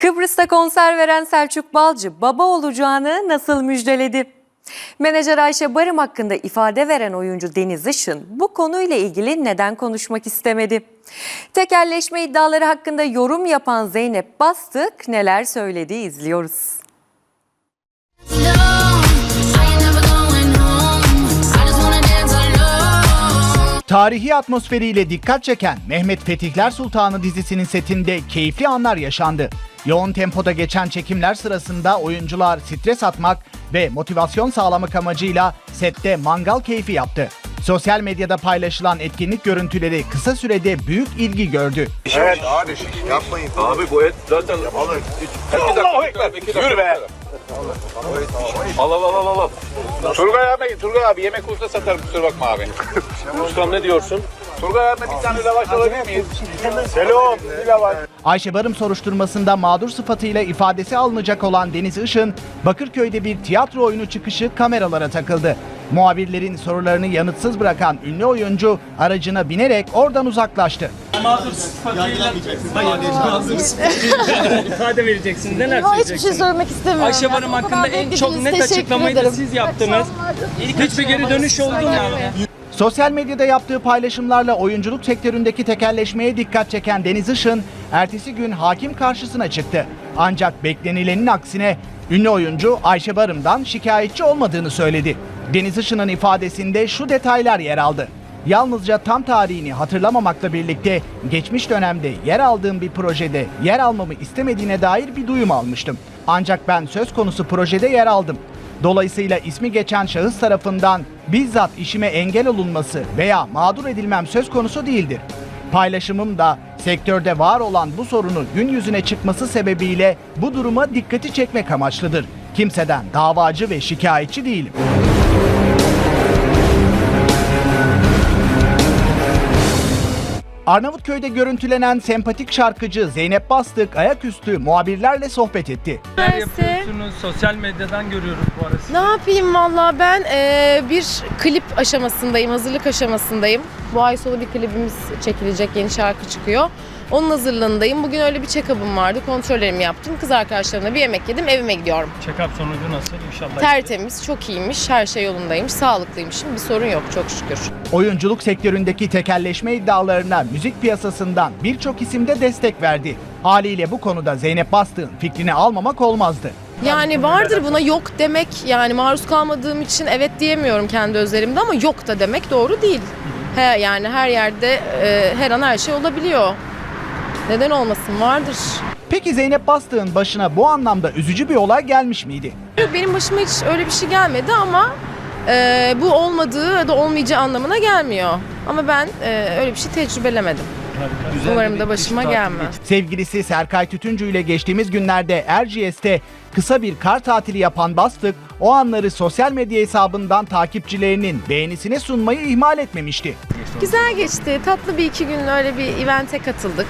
Kıbrıs'ta konser veren Selçuk Balcı baba olacağını nasıl müjdeledi? Menajer Ayşe Barım hakkında ifade veren oyuncu Deniz Işın bu konuyla ilgili neden konuşmak istemedi? Tekelleşme iddiaları hakkında yorum yapan Zeynep Bastık neler söyledi izliyoruz. Tarihi atmosferiyle dikkat çeken Mehmet Fetihler Sultanı dizisinin setinde keyifli anlar yaşandı. Yoğun tempoda geçen çekimler sırasında oyuncular stres atmak ve motivasyon sağlamak amacıyla sette mangal keyfi yaptı. Sosyal medyada paylaşılan etkinlik görüntüleri kısa sürede büyük ilgi gördü. Evet abi yapmayın. Abi bu et zaten alın. İki dakika Yürü be. Al al al al al. Turgay abi, Turgay abi yemek usta satarım kusura bakma abi. Ustam ne diyorsun? Turgay abi bir tane lavaş alabilir miyiz? Selam. Bir lavaş. Ayşe Barım soruşturmasında mağdur sıfatıyla ifadesi alınacak olan Deniz Işın, Bakırköy'de bir tiyatro oyunu çıkışı kameralara takıldı. Muhabirlerin sorularını yanıtsız bırakan ünlü oyuncu aracına binerek oradan uzaklaştı. İfade vereceksiniz. Neler Hiçbir şey söyleyeceksiniz? söylemek istemiyorum. Ayşe ya. Barım O hakkında kadar en çok net teşekkür açıklamayı da ederim. siz yaptınız. Hiçbir geri dönüş oldu mu? Sosyal medyada yaptığı paylaşımlarla oyunculuk sektöründeki tekelleşmeye dikkat çeken Deniz Işın, ertesi gün hakim karşısına çıktı. Ancak beklenilenin aksine ünlü oyuncu Ayşe Barım'dan şikayetçi olmadığını söyledi. Deniz Işın'ın ifadesinde şu detaylar yer aldı. Yalnızca tam tarihini hatırlamamakla birlikte geçmiş dönemde yer aldığım bir projede yer almamı istemediğine dair bir duyum almıştım. Ancak ben söz konusu projede yer aldım. Dolayısıyla ismi geçen şahıs tarafından bizzat işime engel olunması veya mağdur edilmem söz konusu değildir. Paylaşımım da sektörde var olan bu sorunu gün yüzüne çıkması sebebiyle bu duruma dikkati çekmek amaçlıdır. Kimseden davacı ve şikayetçi değilim. Arnavutköy'de görüntülenen sempatik şarkıcı Zeynep Bastık ayaküstü muhabirlerle sohbet etti. Neler yapıyorsunuz? Sosyal medyadan görüyoruz bu ara sizi. Ne yapayım valla ben eee, bir klip aşamasındayım, hazırlık aşamasındayım. Bu ay sonu bir klibimiz çekilecek, yeni şarkı çıkıyor. Onun hazırlığındayım. Bugün öyle bir check-up'ım vardı, kontrollerimi yaptım. Kız arkadaşlarımla bir yemek yedim, evime gidiyorum. Check-up sonucu nasıl? İnşallah. Tertemiz, çok iyiymiş, her şey yolundaymış, sağlıklıymışım. Bir sorun yok çok şükür. Oyunculuk sektöründeki tekelleşme iddialarına müzik piyasasından birçok isim de destek verdi. Haliyle bu konuda Zeynep Bastık'ın fikrini almamak olmazdı. Yani vardır buna yok demek yani maruz kalmadığım için evet diyemiyorum kendi özelimde ama yok da demek doğru değil. He, yani her yerde e, her an her şey olabiliyor. Neden olmasın vardır. Peki Zeynep Bastık'ın başına bu anlamda üzücü bir olay gelmiş miydi? Benim başıma hiç öyle bir şey gelmedi ama e, bu olmadığı da olmayacağı anlamına gelmiyor. Ama ben e, öyle bir şey tecrübelemedim. Umarım da başıma gelmez. Sevgilisi Serkay Tütüncü ile geçtiğimiz günlerde Erciyes'te kısa bir kar tatili yapan Bastık, o anları sosyal medya hesabından takipçilerinin beğenisine sunmayı ihmal etmemişti. Güzel geçti. Tatlı bir iki gün öyle bir evente katıldık.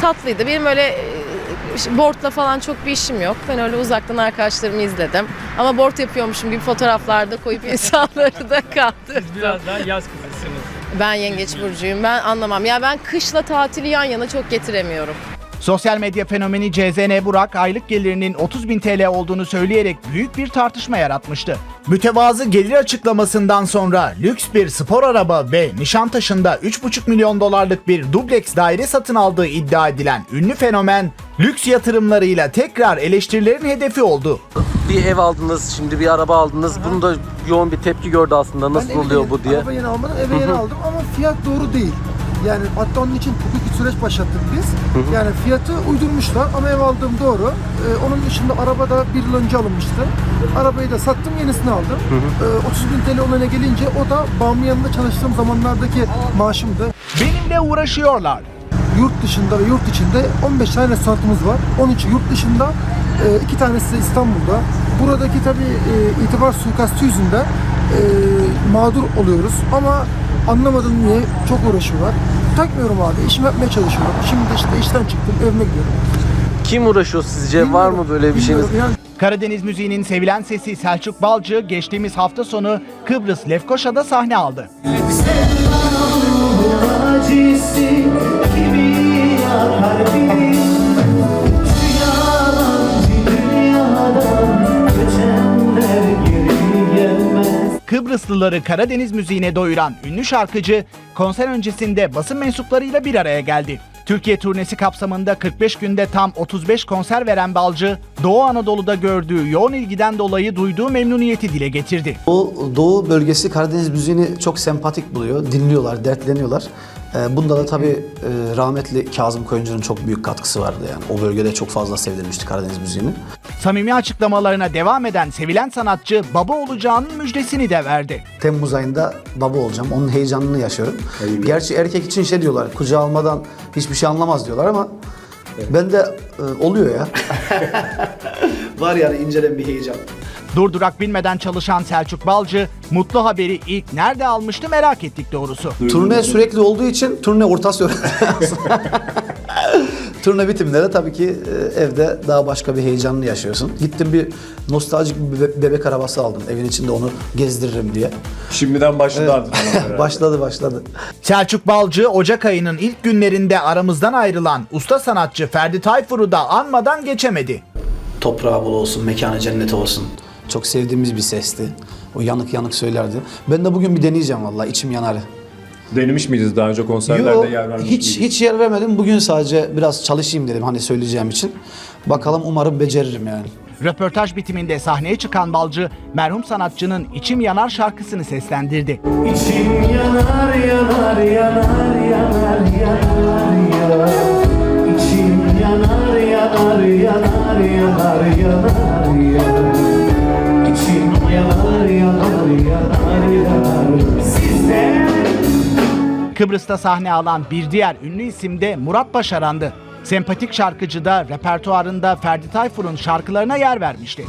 Tatlıydı. Benim öyle e, boardla falan çok bir işim yok. Ben öyle uzaktan arkadaşlarımı izledim. Ama board yapıyormuşum gibi fotoğraflarda koyup insanları da kandırdım. Biraz daha yaz kızısınız. Ben yengeç burcuyum. Ben anlamam. Ya ben kışla tatili yan yana çok getiremiyorum. Sosyal medya fenomeni CZN Burak aylık gelirinin 30 bin TL olduğunu söyleyerek büyük bir tartışma yaratmıştı. Mütevazı gelir açıklamasından sonra lüks bir spor araba ve Nişantaşı'nda 3,5 milyon dolarlık bir dubleks daire satın aldığı iddia edilen ünlü fenomen lüks yatırımlarıyla tekrar eleştirilerin hedefi oldu. bir ev aldınız, şimdi bir araba aldınız. Bunu da yoğun bir tepki gördü aslında. Nasıl Ben evi oluyor yeni- bu diye. Araba yeni almadım, eve yeni aldım ama fiyat doğru değil. Yani hatta onun için hukuki süreç başlattık biz. Yani fiyatı uydurmuşlar ama ev aldığım doğru. Ee, onun dışında araba da bir yıl önce alınmıştı. Arabayı da sattım, yenisini aldım. Ee, 30 bin TL olayına gelince o da bağımlı yanında çalıştığım zamanlardaki maaşımdı. Benimle uğraşıyorlar. Yurt dışında ve yurt içinde 15 tane restoranımız var. 13'ü yurt dışında, e, iki tanesi de İstanbul'da. Buradaki tabii e, itibar suikastı yüzünden e, mağdur oluyoruz. Ama anlamadım niye çok uğraşıyorlar. Takmıyorum abi, işimi yapmaya çalışıyorum. Şimdi de işte işten çıktım, evime gidiyorum. Kim uğraşıyor sizce? Var Bilmiyorum, mı böyle bir şeyiniz? Yani Karadeniz müziğinin sevilen sesi Selçuk Balcı geçtiğimiz hafta sonu Kıbrıs Lefkoşa'da sahne aldı. acısı kimi yakar Kıbrıslıları Karadeniz müziğine doyuran ünlü şarkıcı konser öncesinde basın mensuplarıyla bir araya geldi. Türkiye turnesi kapsamında 45 günde tam 35 konser veren Balcı, Doğu Anadolu'da gördüğü yoğun ilgiden dolayı duyduğu memnuniyeti dile getirdi. O Doğu bölgesi Karadeniz müziğini çok sempatik buluyor, dinliyorlar, dertleniyorlar. Ee, Bunda da tabii e, rahmetli Kazım Koyuncu'nun çok büyük katkısı vardı yani. O bölgede çok fazla sevdirmişti Karadeniz müziğini. Samimi açıklamalarına devam eden sevilen sanatçı baba olacağının müjdesini de verdi. Temmuz ayında baba olacağım. Onun heyecanını yaşıyorum. Gerçi erkek için şey diyorlar, kucağı almadan hiçbir şey anlamaz diyorlar ama ben de e, oluyor ya. Var yani incelen bir heyecan. Durdurak bilmeden çalışan Selçuk Balcı, mutlu haberi ilk nerede almıştı merak ettik doğrusu. Turne sürekli olduğu için turne ortası Turne bitiminde de tabii ki e, evde daha başka bir heyecanını yaşıyorsun. Gittim bir nostaljik bir bebe- bebek arabası aldım. Evin içinde onu gezdiririm diye. Şimdiden başladı antrenman. Başladı başladı. Selçuk Balcı, Ocak ayının ilk günlerinde aramızdan ayrılan usta sanatçı Ferdi Tayfur'u da anmadan geçemedi. Toprağı bol olsun, mekanı cennet olsun. Çok sevdiğimiz bir sesti. O yanık yanık söylerdi. Ben de bugün bir deneyeceğim vallahi içim yanar. Denemiş miydiniz daha önce konserlerde Yo, yer vermiş hiç miydiniz? hiç yer vermedim. Bugün sadece biraz çalışayım dedim hani söyleyeceğim için. Bakalım umarım beceririm yani. Röportaj bitiminde sahneye çıkan Balcı, merhum sanatçının İçim Yanar şarkısını seslendirdi. İçim yanar yanar yanar yanar yanar yanar Kıbrıs'ta sahne alan bir diğer ünlü isim de Murat Başaran'dı. Sempatik şarkıcı da repertuarında Ferdi Tayfur'un şarkılarına yer vermişti.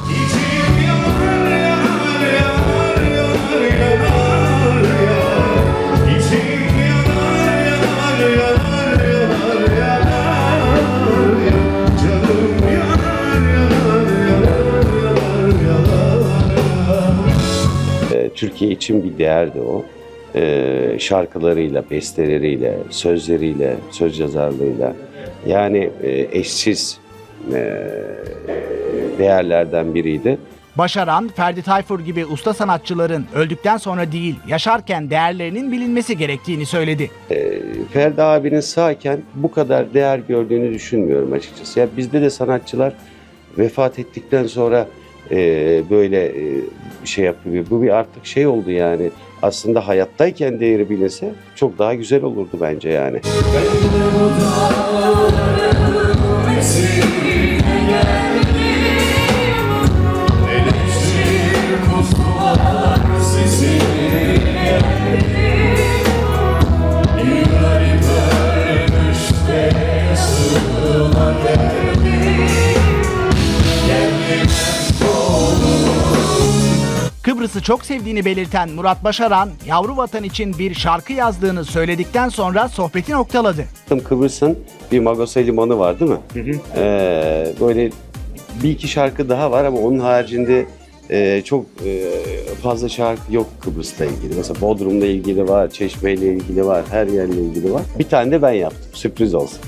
Ee, Türkiye için bir değerdi o. Ee, şarkılarıyla, besteleriyle, sözleriyle, söz yazarlığıyla yani e, eşsiz e, değerlerden biriydi. Başaran, Ferdi Tayfur gibi usta sanatçıların öldükten sonra değil, yaşarken değerlerinin bilinmesi gerektiğini söyledi. Ee, Ferdi abinin sağken bu kadar değer gördüğünü düşünmüyorum açıkçası. Ya bizde de sanatçılar vefat ettikten sonra e, böyle e, şey yapıyor. Bu bir artık şey oldu yani. Aslında hayattayken değeri bilinse çok daha güzel olurdu bence yani. Kıbrıs'ı çok sevdiğini belirten Murat Başaran, yavru vatan için bir şarkı yazdığını söyledikten sonra sohbeti noktaladı. Kıbrıs'ın bir Magosa limanı var değil mi? Ee, böyle bir iki şarkı daha var ama onun haricinde e, çok e, fazla şarkı yok Kıbrıs'la ilgili. Mesela Bodrum'la ilgili var, Çeşme'yle ilgili var, her yerle ilgili var. Bir tane de ben yaptım. Sürpriz olsun.